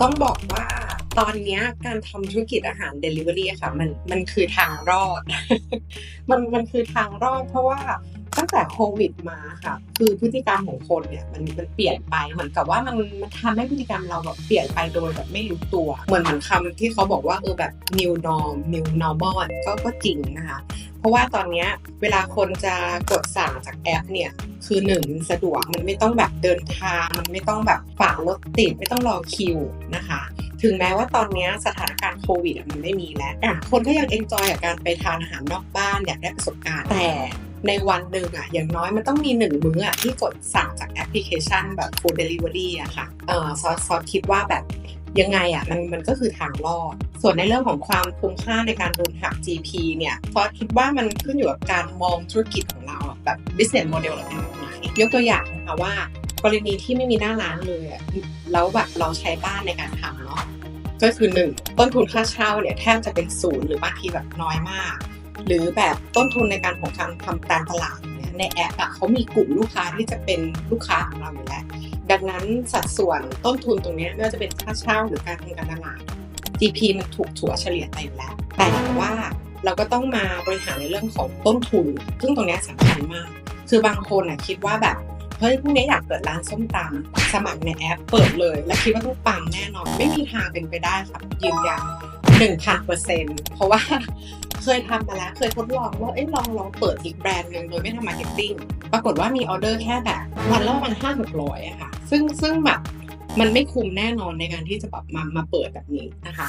ต้องบอกว่าตอนนี้การทำธุรกิจอาหาร Delivery ค่ะมันมันคือทางรอด มันมันคือทางรอดเพราะว่าตั้งแต่โควิดมาค่ะ คือพฤติกรรมของคนเนี่ยมันมันเปลี่ยนไปเหมือนกับว่ามันมันทำให้พฤติกรรมเราแบบเปลี่ยนไปโดยแบบไม่รู้ตัว เหมือนเหมือนคำที่เขาบอกว่าเออแบบ new norm new normal ก็ก็จริงนะคะ ราะว่าตอนนี้เวลาคนจะกดสั่งจากแอปเนี่ยคือหนึ่งสะดวกมันไม่ต้องแบบเดินทาง มันไม่ต้องแบบฝ่ารถติดไม่ต้องรอคิวนะคะ ถึงแม้ว่าตอนนี้สถานการณ์โควิดมันไม่มีแล้วคนก็ยังเอนจอยกับการไปทานอาหารนอกบ้านอยากได้ประสบการณ์แต่ในวันหนึ่งอะอย่างน้อยมันต้องมีหนึ่งมื้ออะที่กดสั่งจากแอปพลิเคชันแบบ Food Delivery อะค่ะเออซอสคิดว่าแบบ ยังไงอะมันมันก็คือทางรอด ส่วนในเรื่องของความคุ้มค่าในการโดนหัก GP เนี่ยซอสคิดว่ามันขึ้นอยู่กับการมองธุรกิจของเราอะแบบ business model เราเป็นแบบไหนยกตัวอย่างนะคะว่ากรณีที่ไม่มีหน้าร้านเลยอะแล้วแบบเราใช้บ้านในการทำเนาะก็คือหนึ่งต้นทุนค่าเช่าเนี่ยแทบจะเป็นศูนย์หรือบางทีแบบน้อยมาก หรือแบบต้นทุนในการของการทำการตลาดเนี่ยในแอปอะเขามีกลุ่มลูกค้าที่จะเป็นลูกค้าของเราอยู่แล้ว ดังนั้นสัดส่วนต้นทุนตรงนี้ไม่ว่าจะเป็นค่าเช่าหรือการทำการตลาด GP มันถูกถัวเฉลี่ยไปแล้ว แต่ว่าเราก็ต้องมาบริหารในเรื่องของต้นทุน ซึ่งตรงนี้สำคัญมาก คือบางคนน่ะคิดว่าแบบเฮ้ยพรุ่งนี้อยากเปิดร้านส้มตำสมัครในแอปเปิดเลย แล้วคิดว่าต้องปังแน่นอน ไม่มีทางเป็นไปได้ค่ะยืนยันหนึ่งพันเปอร์เซ็นต์เพราะว่าเคยทำมาแล้วเคยทดลองว่าเอ้ยลองลองเปิดอีกแบรนด์หนึ่งโดยไม่ทำมาร์เก็ตติ้งปรากฏว่ามีออเดอร์แค่แบบวันละประมันห้าหกร้อยอะค่ะ ซึ่งซึ่งแบบมันไม่คุ้มแน่นอนในการที่จะแบบมามาเปิดแบบนี้นะคะ